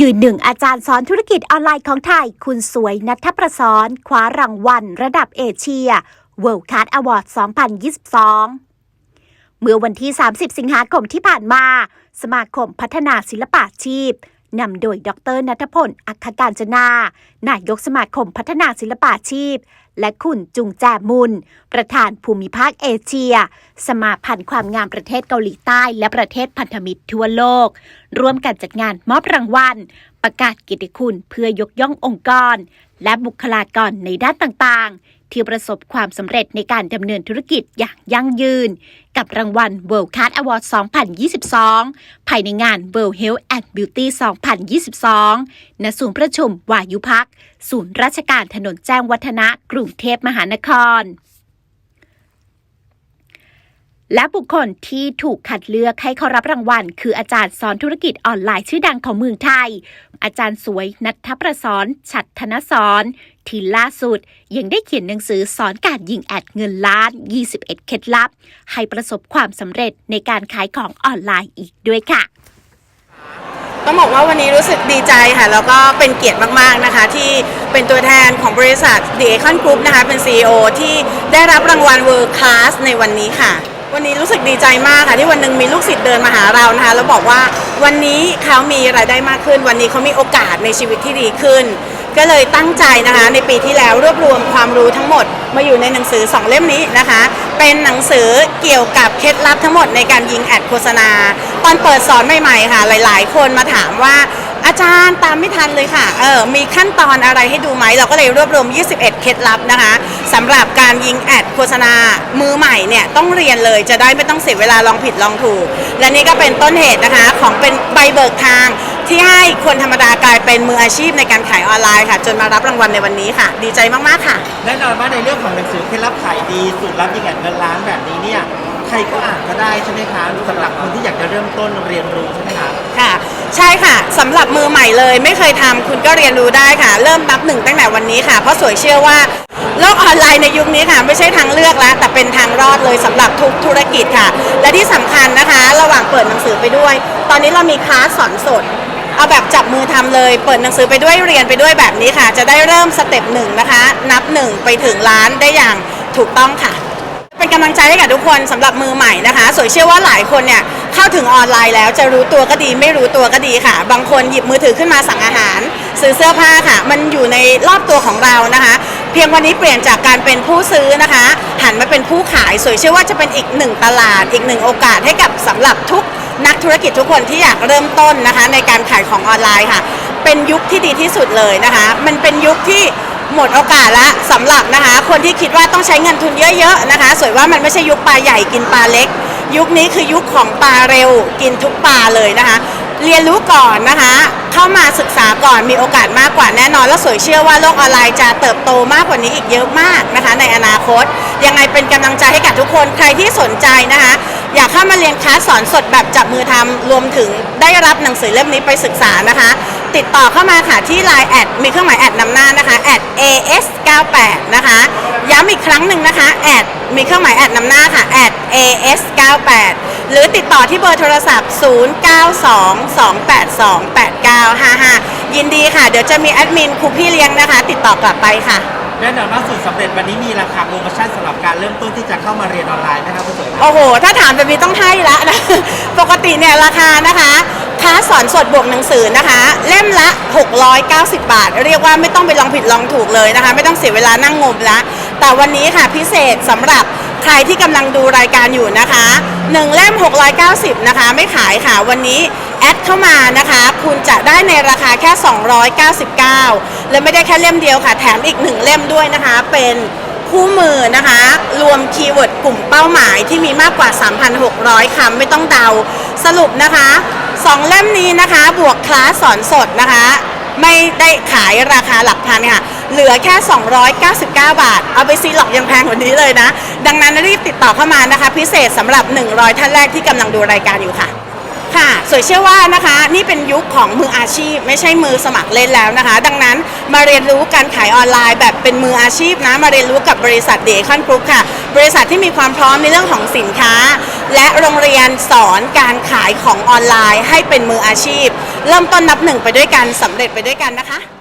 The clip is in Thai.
ยืนหนึ่งอาจารย์สอนธุรกิจออนไลน์ของไทย คุณสวยนัทประสอนคว้ารางวัลระดับเอเชีย World Card Award 2022 เมื่อวันที่ 30 สิงหาคมที่ผ่านมา สมาคมพัฒนาศิลปาชีพ นำโดยดรนัทพล อัคการจนา นายกสมาคมพัฒนาศิลปาชีพ และคุณจุงแจมุน ประธานภูมิภาคเอเชีย สมาพันธ์ความงามประเทศเกาหลีใต้ และประเทศพันธมิตรทั่วโลก ร่วมกันจัดงานมอบรางวัล ประกาศเกียรติคุณเพื่อยกย่ององค์กร และบุคลากรในด้านต่างๆ ที่ประสบความสำเร็จในการดำเนินธุรกิจอย่างยั่งยืน กับรางวัล World Card Award 2022 ภายในงาน World Health and Beauty 2022 ณ ศูนย์ประชุมวายุพัก ศูนย์ราชการถนนแจ้งวัฒนะกรุงเทพมหานคร และบุคคลที่ถูกคัดเลือกให้เขารับรางวัล คืออาจารย์สอนธุรกิจออนไลน์ชื่อดังของเมืองไทย อาจารย์สวยนัทประสอนฉัตรธนสอนที่ล่าสุด ยังได้เขียนหนังสือสอนการยิงแอดเงินล้าน 21 เคล็ดลับ ให้ประสบความสำเร็จในการขายของออนไลน์อีกด้วยค่ะต้องบอกว่าวันนี้รู้สึกดีใจค่ะแล้วก็เป็นเกียรติมากๆนะคะ ที่เป็นตัวแทนของบริษัท The Econ Group นะคะเป็น CEO ที่ได้รับรางวัล World Class ในวันนี้ค่ะ วันนี้รู้สึกดีใจมากค่ะที่วันหนึ่งมีลูกศิษย์เดินมาหาเรานะคะแล้วบอกว่าวันนี้เขามีรายได้มากขึ้น วันนี้เขามีโอกาสในชีวิตที่ดีขึ้น ก็เลยตั้งใจนะคะ ในปีที่แล้วรวบรวมความรู้ทั้งหมด มาอยู่ในหนังสือ 2 เล่มนี้นะคะ เป็นหนังสือเกี่ยวกับเคล็ดลับทั้งหมดในการยิงแอดโฆษณา ตอนเปิดสอนใหม่ๆค่ะ หลาย ๆ คนมาถามว่า อาจารย์ตามไม่ทันเลยค่ะ เออ มีขั้นตอนอะไรให้ดูไหม เราก็เลยรวบรวม 21 เคล็ดลับนะคะสำหรับการยิงแอดโฆษณา มือใหม่เนี่ยต้องเรียนเลยจะได้ไม่ต้องเสียเวลาลองผิดลองถูก และนี่ก็เป็นต้นเหตุนะคะของเป็นใบเบิกทางที่ให้คนธรรมดากลายเป็นมืออาชีพในการขายออนไลน์ค่ะ จนมารับรางวัลในวันนี้ค่ะ ดีใจมากๆค่ะ แน่นอนว่าในเรื่องของหนังสือเคล็ดลับขายดีสูตรลับยิงแอดเงินล้านแบบนี้เนี่ยใครก็อ่านก็ได้ใช่ไหมคะสำหรับคนที่อยากจะเริ่มต้นเรียนรู้ใช่ไหมคะ ค่ะ ใช่ค่ะสำหรับมือใหม่เลย ไม่เคยทำคุณก็เรียนรู้ได้ค่ะ เริ่มนับหนึ่งตั้งแต่วันนี้ค่ะ เพราะสวยเชื่อว่าโลกออนไลน์ในยุคนี้ค่ะ ไม่ใช่ทางเลือกแล้ว แต่เป็นทางรอดเลยสำหรับทุกธุรกิจค่ะ และที่สำคัญนะคะ ระหว่างเปิดหนังสือไปด้วย ตอนนี้เรามีคลาสสอนสด เอาแบบจับมือทำเลย เปิดหนังสือไปด้วยเรียนไปด้วยแบบนี้ค่ะ จะได้เริ่มสเต็ปหนึ่งนะคะ นับหนึ่งไปถึงล้านได้อย่างถูกต้องค่ะ เป็นกำลังใจให้กับทุกคนสำหรับมือใหม่นะคะ สวยเชื่อว่าหลายคนเนี่ย เข้าถึงออนไลน์แล้วจะรู้ตัวก็ดีไม่รู้ตัวก็ดีค่ะ บางคนหยิบมือถือขึ้นมาสั่งอาหาร ซื้อเสื้อผ้าค่ะ มันอยู่ในรอบตัวของเรานะคะ เพียงวันนี้เปลี่ยนจากการเป็นผู้ซื้อนะคะ หันมาเป็นผู้ขายสวยเชื่อว่าจะเป็นอีกหนึ่งตลาด อีกหนึ่งโอกาสให้กับสำหรับทุกนักธุรกิจทุกคนที่อยากเริ่มต้นนะคะ ในการขายของออนไลน์ค่ะ เป็นยุคที่ดีที่สุดเลยนะคะ มันเป็นยุคที่หมดโอกาสละสำหรับนะคะ คนที่คิดว่าต้องใช้เงินทุนเยอะๆนะคะ สวยว่ามันไม่ใช่ยุคปลาใหญ่กินปลาเล็ก ยุคนี้คือยุคของปลาเร็วกินทุกปลาเลยนะคะ เรียนรู้ก่อนนะคะ เข้ามาศึกษาก่อนมีโอกาสมากกว่าแน่นอน และสวยเชื่อว่าโลกออนไลน์จะเติบโตมากกว่านี้อีกเยอะมากนะคะ ในอนาคต ยังไงเป็นกำลังใจให้กับทุกคนใครที่สนใจนะคะ อยากเข้ามาเรียนคลาสสอนสดแบบจับมือทำรวมถึงได้รับหนังสือเล่มนี้ไปศึกษานะคะ ติดต่อเข้ามาค่ะที่ Line แอดมีเครื่องหมายแอดนำหน้านะคะแอด AS98 นะคะย้ำอีกครั้งหนึ่งนะคะแอดมีเครื่องหมายแอดนำหน้าค่ะแอด AS98 หรือติดต่อที่เบอร์โทรศัพท์ 0922828955 ยินดีค่ะ เดี๋ยวจะมีแอดมินครูพี่เลี้ยงนะคะ ติดต่อกลับไปค่ะ แน่นอนว่าสูตรสำเร็จวันนี้มีราคาโปรโมชั่นสำหรับการเริ่มต้นที่จะเข้ามาเรียนออนไลน์นะครับคุณสวยครับ โอ้โห ถ้าถามแบบนี้ต้องให้ละนะ ปกติเนี่ยราคานะคะ คลาสสอนสดบวกหนังสือนะคะ เล่มละ 690 บาท เรียกว่าไม่ต้องไปลองผิดลองถูกเลยนะคะ ไม่ต้องเสียเวลานั่งงมละ แต่วันนี้ค่ะพิเศษสำหรับใครที่กำลังดูรายการอยู่นะคะ1เล่ม 690 นะคะ ไม่ขายค่ะวันนี้แอดเข้ามานะคะ คุณจะได้ในราคาแค่ 299 และไม่ได้แค่เล่มเดียวค่ะ แถมอีกหนึ่งเล่มด้วยนะคะ เป็นคู่มือนะคะ รวมคีย์เวิร์ดกลุ่มเป้าหมายที่มีมากกว่า 3,600 คำไม่ต้องเดา สรุปนะคะ สองเล่มนี้นะคะ บวกคลาสสอนสดนะคะ ไม่ได้ขายราคาหลักพันค่ะ เหลือแค่ 299 บาท เอาไปซีหลอกยังแพงกว่านี้เลยนะ ดังนั้นรีบติดต่อเข้ามานะคะ พิเศษสำหรับ 100 ท่านแรกที่กำลังดูรายการอยู่ค่ะ ค่ะ สวยเชื่อว่านะคะ นี่เป็น ของมืออาชีพ ไม่ใช่มือสมัครเล่นแล้วนะคะ ดังนั้นมาเรียนรู้การขายออนไลน์แบบเป็นมืออาชีพนะ มาเรียนรู้กับบริษัทเดคอนกรุ๊ปค่ะ บริษัทที่มีความพร้อมในเรื่องของสินค้า และโรงเรียนสอนการขายของออนไลน์ให้เป็นมืออาชีพ เริ่มต้นนับหนึ่งไปด้วยกันสำเร็จไปด้วยกันนะคะ